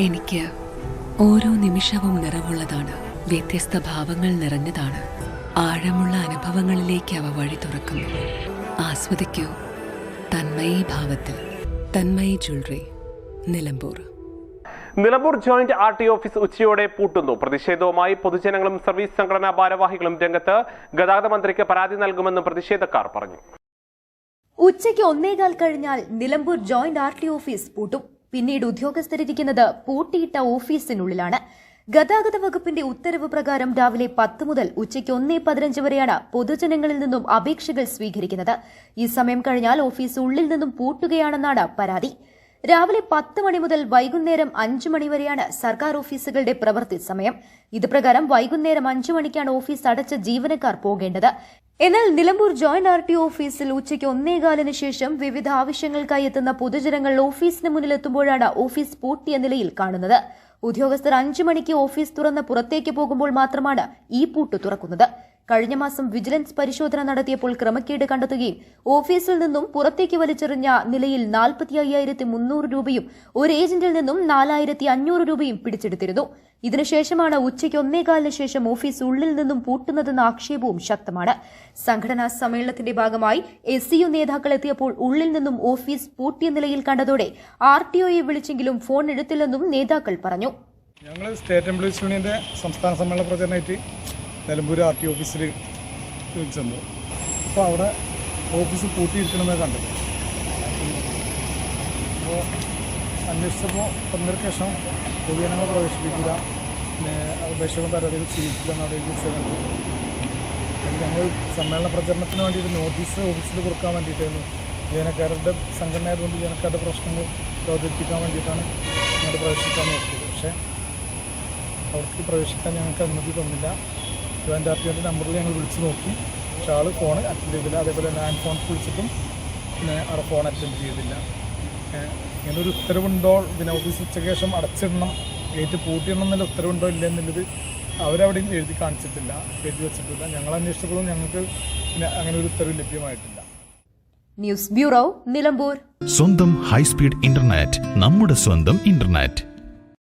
എനിക്ക് ഓരോ നിമിഷവും നിറവുള്ളതാണ്. വ്യത്യസ്ത ഭാവങ്ങൾ നിറഞ്ഞതാണ്. ആഴമുള്ള അനുഭവങ്ങളിലേക്ക് അവ വഴി തുറക്കുന്നു. ആസ്വദിക്കൂ. തന്മയി ഭാവത്തിൽ. Tanmayi jewellery. Nilambur. Nilambur joint R T office ഉച്ചയോടെ പൂട്ടുന്നു. പ്രതിഷേധവുമായി പൊതുജനങ്ങളും സർവീസ് സംഘടനാ ഭാരവാഹികളും രംഗത്ത് ഗതാഗത മന്ത്രിക്ക് പരാതി നൽകുമെന്നും പ്രതിഷേധക്കാർ പറഞ്ഞു. ഉച്ചയ്ക്ക് ഒന്നേകാൽ കഴിഞ്ഞാൽ Nilambur joint R T office പൂട്ടും. പിന്നീട് ഉദ്യോഗസ്ഥരിരിക്കുന്നത് പൂട്ടിയിട്ട ഓഫീസിനുള്ളിലാണ്. ഗതാഗത വകുപ്പിന്റെ ഉത്തരവ് പ്രകാരം രാവിലെ പത്ത് മുതൽ ഉച്ചയ്ക്ക് ഒന്നേ പതിനഞ്ച് വരെയാണ് പൊതുജനങ്ങളിൽ നിന്നും അപേക്ഷകൾ സ്വീകരിക്കുന്നത്. ഈ സമയം കഴിഞ്ഞാൽ ഓഫീസ് ഉള്ളിൽ നിന്നും പൂട്ടുകയാണെന്നാണ് പരാതി. രാവിലെ പത്ത് മണി മുതൽ വൈകുന്നേരം അഞ്ചു മണി വരെയാണ് സർക്കാർ ഓഫീസുകളുടെ പ്രവൃത്തി സമയം. ഇത് പ്രകാരം വൈകുന്നേരം അഞ്ചു മണിക്കാണ് ഓഫീസ് അടച്ച ജീവനക്കാർ പോകേണ്ടത്. എന്നാൽ നിലമ്പൂർ ജോയിന്റ് ആർ ടി ഓഫീസിൽ ഉച്ചയ്ക്ക് ഒന്നേകാലിന് ശേഷം വിവിധ ആവശ്യങ്ങൾക്കായി എത്തുന്ന പൊതുജനങ്ങൾ ഓഫീസിന് മുന്നിലെത്തുമ്പോഴാണ് ഓഫീസ് പൂട്ടിയ നിലയിൽ കാണുന്നത്. ഉദ്യോഗസ്ഥർ അഞ്ചു മണിക്ക് ഓഫീസ് തുറന്ന് പുറത്തേക്ക് പോകുമ്പോൾ മാത്രമാണ് ഈ പൂട്ട് തുറക്കുന്നത്. കഴിഞ്ഞ മാസം വിജിലൻസ് പരിശോധന നടത്തിയപ്പോൾ ക്രമക്കേട് കണ്ടെത്തുകയും ഓഫീസിൽ നിന്നും പുറത്തേക്ക് വലിച്ചെറിഞ്ഞ നിലയിൽ നാൽപ്പത്തി അയ്യായിരത്തി മുന്നൂറ് രൂപയും ഒരു ഏജന്റിൽ നിന്നും നാലായിരത്തി അഞ്ഞൂറ് രൂപയും പിടിച്ചെടുത്തിരുന്നു. ഇതിനുശേഷമാണ് ഉച്ചയ്ക്ക് ഒന്നേകാലിന് ശേഷം ഓഫീസ് ഉള്ളിൽ നിന്നും പൂട്ടുന്നതെന്ന ആക്ഷേപവും ശക്തമാണ്. സംഘടനാ സമ്മേളനത്തിന്റെ ഭാഗമായി എസ് സി യു നേതാക്കൾ എത്തിയപ്പോൾ ഉള്ളിൽ നിന്നും ഓഫീസ് പൂട്ടിയ നിലയിൽ കണ്ടതോടെ ആർ ടി ഒയെ വിളിച്ചെങ്കിലും ഫോൺ എടുത്തില്ലെന്നും നേതാക്കൾ പറഞ്ഞു. ഞങ്ങൾ സ്റ്റേറ്റ് എംപ്ലോയീസ് യൂണിയന്റെ സംസ്ഥാന സമ്മേളന പ്രചരണമായിട്ട് നിലമ്പൂർ ആർ ടി ഓഫീസിൽ ചെന്നു അപ്പോൾ അവിടെ ഓഫീസ് പൂട്ടിയിരിക്കണമെന്ന് കണ്ടു. അപ്പോൾ അന്വേഷിച്ചപ്പോൾ ഒന്നരക്ക് ശേഷം പൊതുജനങ്ങളെ പ്രവേശിപ്പിക്കില്ല. പിന്നെ അപേക്ഷകളും പരാതികൾ സ്വീകരിക്കില്ല എന്നാണ് വിളിച്ചത് ഞങ്ങൾ സമ്മേളന പ്രചരണത്തിന് വേണ്ടി ഒരു നോട്ടീസ് ഓഫീസിൽ കൊടുക്കാൻ വേണ്ടിയിട്ടായിരുന്നു. ജീവനക്കാരുടെ സംഘടന ആയതുകൊണ്ട് ജീവനക്കാരുടെ പ്രശ്നങ്ങൾ അവതരിപ്പിക്കാൻ വേണ്ടിയിട്ടാണ് ഞങ്ങൾ പ്രവേശിക്കാൻ നോക്കിയത്. പക്ഷേ അവർക്ക് പ്രവേശിക്കാൻ ഞങ്ങൾക്ക് അനുമതി തന്നില്ല. ജോയിന്റ് ആർ നമ്പറിൽ ഞങ്ങൾ വിളിച്ച് നോക്കി. പക്ഷേ ആൾ ഫോൺ അറ്റൻഡ് ചെയ്തില്ല. അതേപോലെ ലാൻഡ് ഫോൺ വിളിച്ചിട്ടും പിന്നെ ആൾ ഫോൺ അറ്റൻഡ് ചെയ്തില്ല. ഇങ്ങനൊരു ഉത്തരവുണ്ടോ? പിന്നെ ഓഫീസ് ഉച്ചയ്ക്ക് ശേഷം അടച്ചിടണം. ഗേറ്റ് പൂട്ടിയിടണം എന്നുള്ള ഉത്തരവുണ്ടോ ഇല്ല എന്നുള്ളത് അവരവിടെയും എഴുതി കാണിച്ചിട്ടില്ല എഴുതി വെച്ചിട്ടില്ല. ഞങ്ങൾ അന്വേഷിച്ചപ്പോഴും ഞങ്ങൾക്ക് പിന്നെ അങ്ങനെ ഒരു ഉത്തരവ് ലഭ്യമായിട്ടില്ല. News bureau Nilambur. സ്വന്തം ഹൈസ്പീഡ് ഇന്റർനെറ്റ് നമ്മുടെ സ്വന്തം ഇന്റർനെറ്റ്.